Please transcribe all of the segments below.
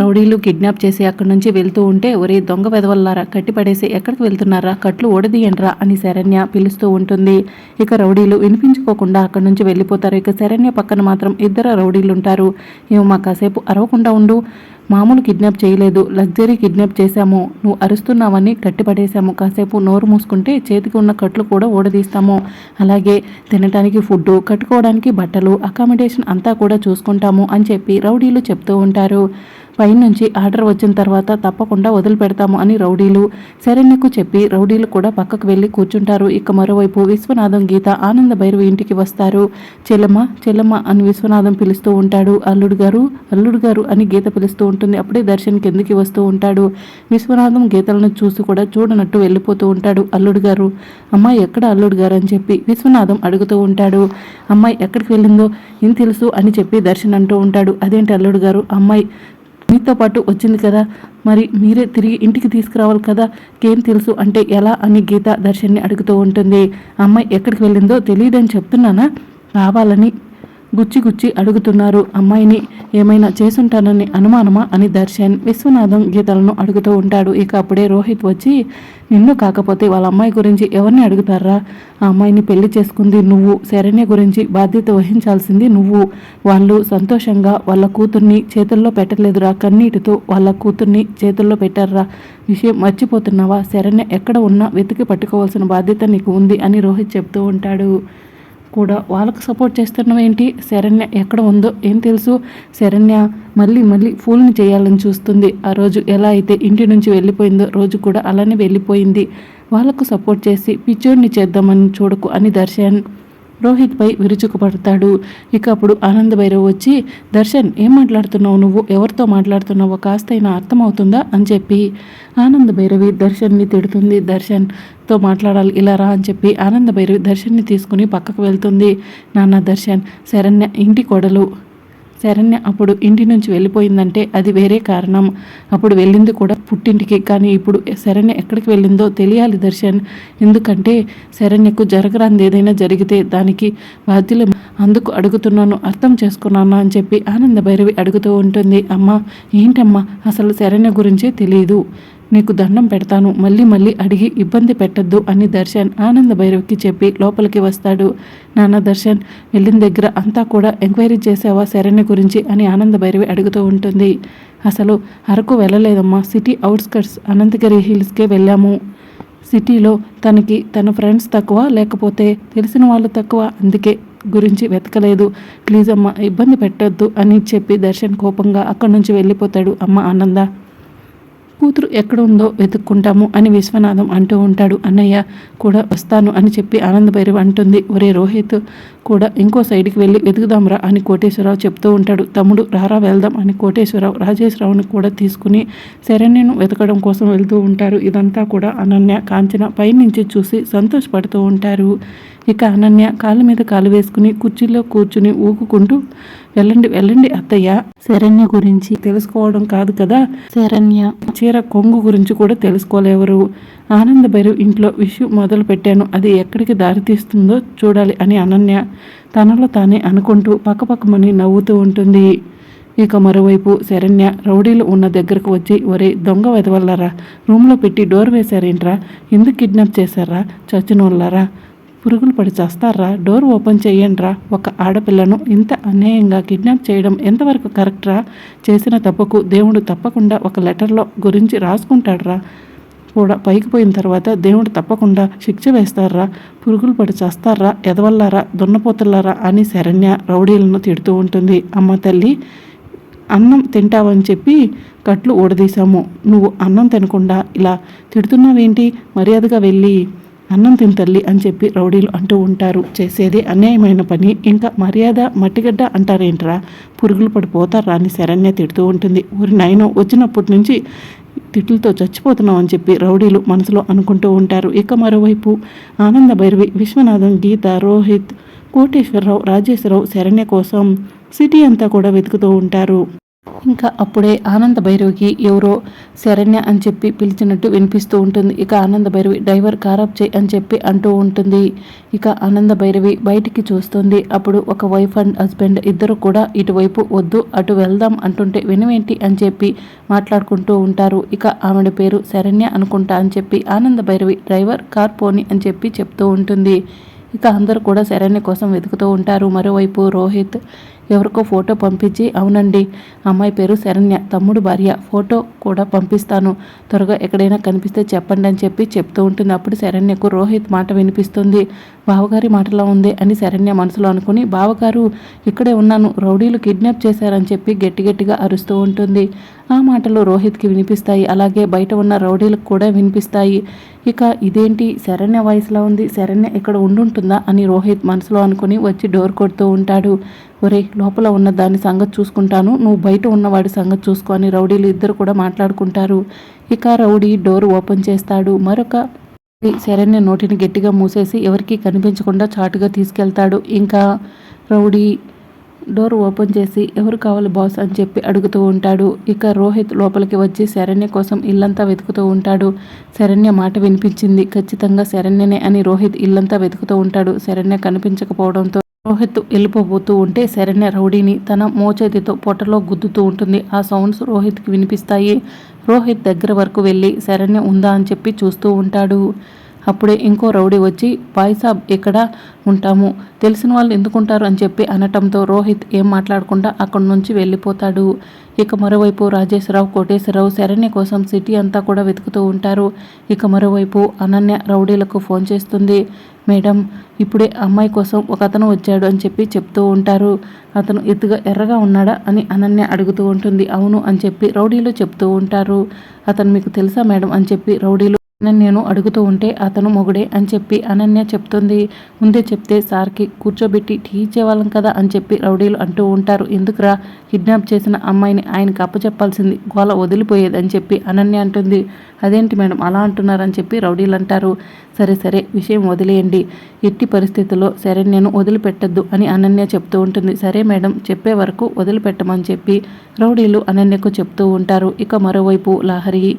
రౌడీలు కిడ్నాప్ చేసి అక్కడి నుంచి వెళ్తూ ఉంటే ఒరే దొంగ వెదవల్లారా కట్టి పడేసి ఎక్కడికి వెళ్తున్నారా? కట్లు ఓడదీయండ్రా అని శరణ్య పిలుస్తూ ఉంటుంది. ఇక రౌడీలు వినిపించుకోకుండా అక్కడి నుంచి వెళ్ళిపోతారు. ఇక శరణ్య పక్కన మాత్రం ఇద్దరు రౌడీలు ఉంటారు ఏమో మా కాసేపు అరవకుండా ఉండు. మామూలు కిడ్నాప్ చేయలేదు. లగ్జరీ కిడ్నాప్ చేశాము. నువ్వు అరుస్తున్నావని కట్టిపడేశాము. కాసేపు నోరు మూసుకుంటే చేతికి ఉన్న కట్లు కూడా ఓడదీస్తాము అలాగే తినడానికి ఫుడ్ కట్టుకోవడానికి బట్టలు అకామిడేషన్ అంతా కూడా చూసుకుంటాము అని చెప్పి రౌడీలు చెప్తూ ఉంటారు. పైనుంచి ఆర్డర్ వచ్చిన తర్వాత తప్పకుండా వదిలిపెడతాము అని రౌడీలు శరణ్యకు చెప్పి రౌడీలు కూడా పక్కకు వెళ్ళి కూర్చుంటారు. ఇక మరోవైపు విశ్వనాథం గీత ఆనంద భైరవి ఇంటికి వస్తారు. చెల్లమ్మ చెల్లమ్మ అని విశ్వనాథం పిలుస్తూ ఉంటాడు. అల్లుడు గారు అల్లుడు గారు అని గీత పిలుస్తూ ఉంటుంది. అప్పుడే దర్శన్ కిందికి వస్తూ ఉంటాడు? విశ్వనాథం గీతలను చూసి కూడా చూడనట్టు వెళ్ళిపోతూ ఉంటాడు అల్లుడు గారు. అమ్మాయి ఎక్కడ అల్లుడు గారు అని చెప్పి విశ్వనాథం అడుగుతూ ఉంటాడు. అమ్మాయి ఎక్కడికి వెళ్ళిందో ఏం తెలుసు అని చెప్పి దర్శన్ అంటూ ఉంటాడు. అదేంటి అల్లుడు గారు? అమ్మాయి మీతో పాటు వచ్చింది కదా. మరి మీరే తిరిగి ఇంటికి తీసుకురావాలి కదా. కేం తెలుసు అంటే ఎలా అని గీత దర్శన్ని అడుగుతూ ఉంటుంది. అమ్మాయి ఎక్కడికి వెళ్ళిందో తెలియదని చెప్తున్నానా? కావాలని గుచ్చి గుచ్చి అడుగుతున్నారు. అమ్మాయిని ఏమైనా చేసుంటానని అనుమానమా? అని దర్శన్ విశ్వనాథం గీతలను అడుగుతూ ఉంటాడు. ఇక అప్పుడే రోహిత్ వచ్చి నిన్ను కాకపోతే వాళ్ళ అమ్మాయి గురించి ఎవరిని అడుగుతారా? ఆ అమ్మాయిని పెళ్ళి చేసుకుంది నువ్వు. శరణ్య గురించి బాధ్యత వహించాల్సింది నువ్వు. వాళ్ళు సంతోషంగా వాళ్ళ కూతుర్ని చేతుల్లో పెట్టలేదురా కన్నీటితో వాళ్ళ కూతుర్ని చేతుల్లో పెట్టారా? విషయం మర్చిపోతున్నావా? శరణ్య ఎక్కడ ఉన్నా వెతికి పట్టుకోవాల్సిన బాధ్యత నీకు ఉంది అని రోహిత్ చెప్తూ ఉంటాడు. కూడా వాళ్ళకు సపోర్ట్ చేస్తున్నవేంటి శరణ్య ఎక్కడ ఉందో ఏం తెలుసు? శరణ్య మళ్ళీ మళ్ళీ ఫూల్ని చేయాలని చూస్తుంది. ఆ రోజు ఎలా అయితే ఇంటి నుంచి వెళ్ళిపోయిందో రోజు కూడా అలానే వెళ్ళిపోయింది. వాళ్ళకు సపోర్ట్ చేసి పిచ్చోడిని చేద్దామని చూడకు అని దర్శన్ రోహిత్పై విరుచుకుపడతాడు. ఇక అప్పుడు ఆనంద భైరవ్ వచ్చి దర్శన్ ఏం మాట్లాడుతున్నావు నువ్వు? ఎవరితో మాట్లాడుతున్నావో కాస్తైనా అర్థమవుతుందా? అని చెప్పి. ఆనంద భైరవి దర్శన్ని తిడుతుంది. దర్శన్తో మాట్లాడాలి ఇలా రా అని చెప్పి ఆనంద భైరవి దర్శన్ని తీసుకుని పక్కకు వెళ్తుంది. నాన్న దర్శన్ శరణ్య ఇంటి కొడలు. శరణ్య అప్పుడు ఇంటి నుంచి వెళ్ళిపోయిందంటే అది వేరే కారణం. అప్పుడు వెళ్ళింది కూడా పుట్టింటికి. కానీ ఇప్పుడు శరణ్య ఎక్కడికి వెళ్ళిందో తెలియాలి దర్శన్. ఎందుకంటే శరణ్యకు జరగరాంది ఏదైనా జరిగితే దానికి బాధ్యులు. అందుకు అడుగుతున్నాను అర్థం చేసుకున్నాను అని చెప్పి ఆనంద భైరవి అడుగుతూ ఉంటుంది అమ్మ ఏంటమ్మా? అసలు శరణ్య గురించే తెలియదు నీకు దండం పెడతాను. మళ్ళీ మళ్ళీ అడిగి ఇబ్బంది పెట్టద్దు అని దర్శన్ ఆనంద భైరవికి చెప్పి లోపలికి వస్తాడు. నాన్న దర్శన్ వెళ్ళిన దగ్గర అంతా కూడా ఎంక్వైరీ చేసావా శరణ్య గురించి అని ఆనంద భైరవి అడుగుతూ ఉంటుంది. అసలు అరకు వెళ్ళలేదమ్మా. సిటీ అవుట్స్కట్స్ అనంతగిరి హిల్స్కే వెళ్ళాము. సిటీలో తనకి తన ఫ్రెండ్స్ తక్కువ లేకపోతే తెలిసిన వాళ్ళు తక్కువ. అందుకే గురించి వెతకలేదు. ప్లీజ్ అమ్మ ఇబ్బంది పెట్టొద్దు అని చెప్పి దర్శన్ కోపంగా అక్కడి నుంచి వెళ్ళిపోతాడు అమ్మ ఆనంద. కూతురు ఎక్కడ ఉందో వెతుక్కుంటాము అని విశ్వనాథం అంటూ ఉంటాడు. అన్నయ్య కూడా వస్తాను అని చెప్పి ఆనందభైరవ్ అంటుంది. ఒరే రోహిత్ కూడా ఇంకో సైడ్కి వెళ్ళి వెతుకుదాంరా అని కోటేశ్వరరావు చెప్తూ ఉంటాడు. తమ్ముడు రారా వెళ్దాం అని కోటేశ్వరరావు రాజేశ్వరరావును కూడా తీసుకుని శరణ్యను వెతకడం కోసం వెళ్తూ ఉంటారు. ఇదంతా కూడా అనన్య కాంచన పైనుంచి చూసి సంతోషపడుతూ ఉంటారు. ఇక అనన్య కాళ్ళ మీద కాలు వేసుకుని కుర్చీలో కూర్చుని ఊగుకుంటూ వెళ్ళండి వెళ్ళండి అత్తయ్య. శరణ్య గురించి తెలుసుకోవడం కాదు కదా? శరణ్య. చీర కొంగు గురించి కూడా తెలుసుకోలేవరు. ఆనంద భైరవ్ ఇంట్లో విషయం మొదలు పెట్టాను. అది ఎక్కడికి దారితీస్తుందో చూడాలి అని అనన్య తనలో తానే అనుకుంటూ పక్కపక్కమని నవ్వుతూ ఉంటుంది. ఇక మరోవైపు శరణ్య రౌడీలు ఉన్న దగ్గరకు వచ్చి ఒరే దొంగ వెదవల్లరా రూమ్లో పెట్టి డోర్ వేశారేంట్రా? ఎందుకు కిడ్నాప్ చేశారా? చచ్చినోళ్ళరా? పురుగులు పడి చేస్తారా? డోర్ ఓపెన్ చేయండిరా. ఒక ఆడపిల్లను ఇంత అన్యాయంగా కిడ్నాప్ చేయడం ఎంతవరకు కరెక్ట్రా చేసిన తప్పుకు దేవుడు తప్పకుండా ఒక లెటర్లో గురించి రాసుకుంటాడురా. కూడా పైకి పోయిన తర్వాత దేవుడు తప్పకుండా శిక్ష వేస్తారా? పురుగులు పడి చేస్తారా? ఎదవల్లారా? దున్నపోతులారా అని శరణ్య రౌడీలను తిడుతూ ఉంటుంది. అమ్మ తల్లి అన్నం తింటావని చెప్పి కట్లు ఊడదీశాము. నువ్వు అన్నం తినకుండా ఇలా తిడుతున్నావేంటి? మర్యాదగా వెళ్ళి అన్నం తిని తల్లి అని చెప్పి రౌడీలు అంటూ ఉంటారు. చేసేది అన్యాయమైన పని. ఇంకా మర్యాద మట్టిగడ్డ అంటారేంట్రా? పురుగులు పడిపోతారా అని శరణ్య తిడుతూ ఉంటుంది. ఊరి నాయన వచ్చినప్పటి నుంచి తిట్లతో చచ్చిపోతున్నాం అని చెప్పి రౌడీలు మనసులో అనుకుంటూ ఉంటారు. ఇక మరోవైపు ఆనంద భైరవి విశ్వనాథం గీత రోహిత్ కోటేశ్వరరావు రాజేశ్వరరావు శరణ్య కోసం సిటీ అంతా కూడా వెతుకుతూ ఉంటారు. ఇంకా అప్పుడే ఆనంద భైరవికి ఎవరో శరణ్య అని చెప్పి పిలిచినట్టు వినిపిస్తూ ఉంటుంది. ఇక ఆనంద భైరవి డ్రైవర్ కారాప్ చేయి అని చెప్పి అంటూ ఉంటుంది. ఇక ఆనంద భైరవి బయటికి చూస్తుంది. అప్పుడు ఒక వైఫ్ అండ్ హస్బెండ్ ఇద్దరు కూడా ఇటువైపు వద్దు అటు వెళ్దాం అంటుంటే వినవేంటి అని చెప్పి మాట్లాడుకుంటూ ఉంటారు. ఇక ఆవిడ పేరు శరణ్య అనుకుంటా అని చెప్పి ఆనంద భైరవి డ్రైవర్ కార్ పోని అని చెప్పి చెప్తూ ఉంటుంది. ఇక అందరూ కూడా శరణ్య కోసం వెతుకుతూ ఉంటారు. మరోవైపు రోహిత్ ఎవరికో ఫోటో పంపించి అవునండి అమ్మాయి పేరు శరణ్య తమ్ముడు భార్య ఫోటో కూడా పంపిస్తాను. త్వరగా ఎక్కడైనా కనిపిస్తే చెప్పండి అని చెప్పి చెప్తూ ఉంటుంది. అప్పుడు శరణ్యకు రోహిత్ మాట వినిపిస్తుంది. బావగారి మాటలా ఉంది అని శరణ్య మనసులో అనుకుని బావగారు ఇక్కడే ఉన్నాను రౌడీలు కిడ్నాప్ చేశారని చెప్పి గట్టి గట్టిగా అరుస్తూ ఉంటుంది. ఆ మాటలు రోహిత్కి వినిపిస్తాయి. అలాగే బయట ఉన్న రౌడీలకు కూడా వినిపిస్తాయి. ఇక ఇదేంటి? శరణ్య వాయిస్లా ఉంది. శరణ్య ఇక్కడ ఉండుంటుందా? అని రోహిత్ మనసులో అనుకుని వచ్చి డోర్ కొడుతూ ఉంటాడు. ఒరే లోపల ఉన్న దాని సంగతి చూసుకుంటాను. నువ్వు బయట ఉన్నవాడి సంగతి చూసుకొని అని రౌడీలు ఇద్దరు కూడా మాట్లాడుకుంటారు. ఇక రౌడీ డోర్ ఓపెన్ చేస్తాడు. మరొక శరణ్య నోటిని గట్టిగా మూసేసి ఎవరికీ కనిపించకుండా చాటుగా తీసుకెళ్తాడు. ఇంకా రౌడీ డోర్ ఓపెన్ చేసి ఎవరు కావాలి బాస్ అని చెప్పి అడుగుతూ ఉంటాడు. ఇక రోహిత్ లోపలికి వచ్చి శరణ్య కోసం ఇల్లంతా వెతుకుతూ ఉంటాడు. శరణ్య మాట వినిపించింది. ఖచ్చితంగా శరణ్యనే అని రోహిత్ ఇల్లంతా వెతుకుతూ ఉంటాడు. శరణ్య కనిపించకపోవడంతో రోహిత్ వెళ్ళిపోబోతూ ఉంటే శరణ్య రౌడీని తన మోచేతితో పొట్టలో గుద్దుతూ ఉంటుంది. ఆ సౌండ్స్ రోహిత్కి వినిపిస్తాయి. రోహిత్ దగ్గర వరకు వెళ్ళి శరణ్య ఉందా అని చెప్పి చూస్తూ ఉంటాడు. అప్పుడే ఇంకో రౌడీ వచ్చి బాయ్సాబ్ ఇక్కడ ఉంటాము? తెలిసిన వాళ్ళు ఎందుకుంటారు? అని చెప్పి అనటంతో రోహిత్ ఏం మాట్లాడకుండా అక్కడి నుంచి వెళ్ళిపోతాడు. ఇక మరోవైపు రాజేశ్వరరావు కోటేశ్వరరావు శరణ్య కోసం సిటీ అంతా కూడా వెతుకుతూ ఉంటారు. ఇక మరోవైపు అనన్య రౌడీలకు ఫోన్ చేస్తుంది. మేడం ఇప్పుడే అమ్మాయి కోసం ఒక అతను వచ్చాడు అని చెప్పి చెప్తూ ఉంటారు. అతను ఎత్తుగా ఎర్రగా ఉన్నాడా? అని అనన్య అడుగుతూ ఉంటుంది. అవును అని చెప్పి రౌడీలు చెప్తూ ఉంటారు. అతను మీకు తెలుసా మేడం? అని చెప్పి రౌడీలు నేను అడుగుతూ ఉంటే అతను మొగుడే అని చెప్పి అనన్య చెప్తుంది. ముందే చెప్తే సార్కి కూర్చోబెట్టి టీ ఇచ్చేవాళ్ళం కదా అని చెప్పి రౌడీలు అంటూ ఉంటారు. ఎందుకురా కిడ్నాప్ చేసిన అమ్మాయిని ఆయనకు అప్పచెప్పాల్సింది? గోల వదిలిపోయేది అని చెప్పి అనన్య అంటుంది. అదేంటి మేడం అలా అంటున్నారని చెప్పి రౌడీలు అంటారు. సరే సరే విషయం వదిలేయండి. ఎట్టి పరిస్థితుల్లో నేను వదిలిపెట్టద్దు అని అనన్య చెప్తూ ఉంటుంది. సరే మేడం చెప్పే వరకు వదిలిపెట్టమని చెప్పి రౌడీలు అనన్యకు చెప్తూ ఉంటారు. ఇక మరోవైపు లహరి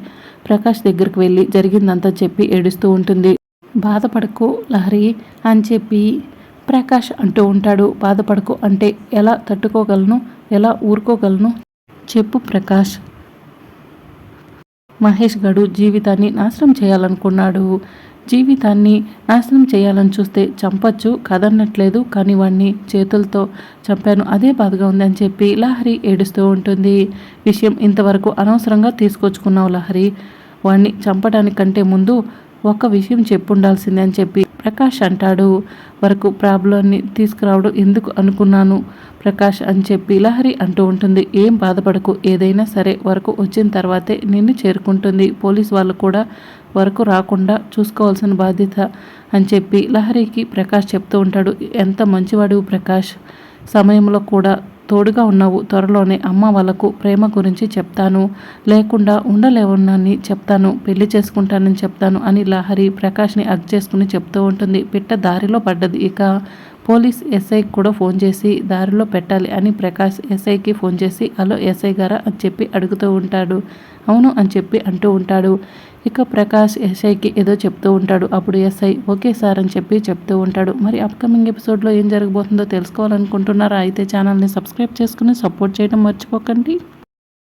ప్రకాష్ దగ్గరికి వెళ్ళి జరిగిందంతా చెప్పి ఏడుస్తూ ఉంటుంది. బాధపడకు లహరి అని చెప్పి ప్రకాష్ అంటూ ఉంటాడు. బాధపడకు అంటే ఎలా తట్టుకోగలను? ఎలా ఊరుకోగలను? చెప్పు ప్రకాష్. మహేష్ గడు జీవితాన్ని నాశనం చేయాలనుకున్నాడు. జీవితాన్ని నాశనం చేయాలని చూస్తే చంపచ్చు కదన్నట్లేదు కానీ వాడిని చేతులతో చంపాను. అదే బాధగా ఉంది అని చెప్పి లహరి ఏడుస్తూ ఉంటుంది. విషయం ఇంతవరకు అనవసరంగా తీసుకొచ్చుకున్నావు లహరి. వాడిని చంపడానికంటే ముందు ఒక విషయం చెప్పుండాల్సిందే అని చెప్పి ప్రకాష్ అంటాడు. వరకు ప్రాబ్లంని తీసుకురావడం ఎందుకు అనుకున్నాను ప్రకాష్ అని చెప్పి లహరి అంటూ ఉంటుంది. ఏం బాధపడకు ఏదైనా సరే వరకు వచ్చిన తర్వాతే నిన్ను చేరుకుంటుంది. పోలీస్ వాళ్ళు కూడా వరకు రాకుండా చూసుకోవాల్సిన బాధ్యత అని చెప్పి లహరికి ప్రకాష్ చెప్తూ ఉంటాడు. ఎంత మంచివాడు ప్రకాష్. సమయంలో కూడా తోడుగా ఉన్నావు. త్వరలోనే అమ్మ వాళ్ళకు ప్రేమ గురించి చెప్తాను. లేకుండా ఉండలేవున్నాని చెప్తాను. పెళ్ళి చేసుకుంటానని చెప్తాను అని లహరి ప్రకాష్ని అగ్ చేసుకుని చెప్తూ ఉంటుంది. పిట్ట దారిలో పడ్డది. ఇక పోలీస్ ఎస్ఐకి కూడా ఫోన్ చేసి దారిలో పెట్టాలి అని ప్రకాష్ ఎస్ఐకి ఫోన్ చేసి హలో ఎస్ఐ గారా అని చెప్పి అడుగుతూ ఉంటాడు. అవును అని చెప్పి అంటూ ఉంటాడు. ఇక ప్రకాష్ ఎస్ఐకి ఏదో చెప్తూ ఉంటాడు. అప్పుడు ఎస్ఐ ఓకే సార్ అని చెప్పి చెప్తూ ఉంటాడు. మరి అప్కమింగ్ ఎపిసోడ్లో ఏం జరగబోతుందో తెలుసుకోవాలనుకుంటున్నారా? అయితే ఛానల్ని సబ్స్క్రైబ్ చేసుకుని సపోర్ట్ చేయడం మర్చిపోకండి.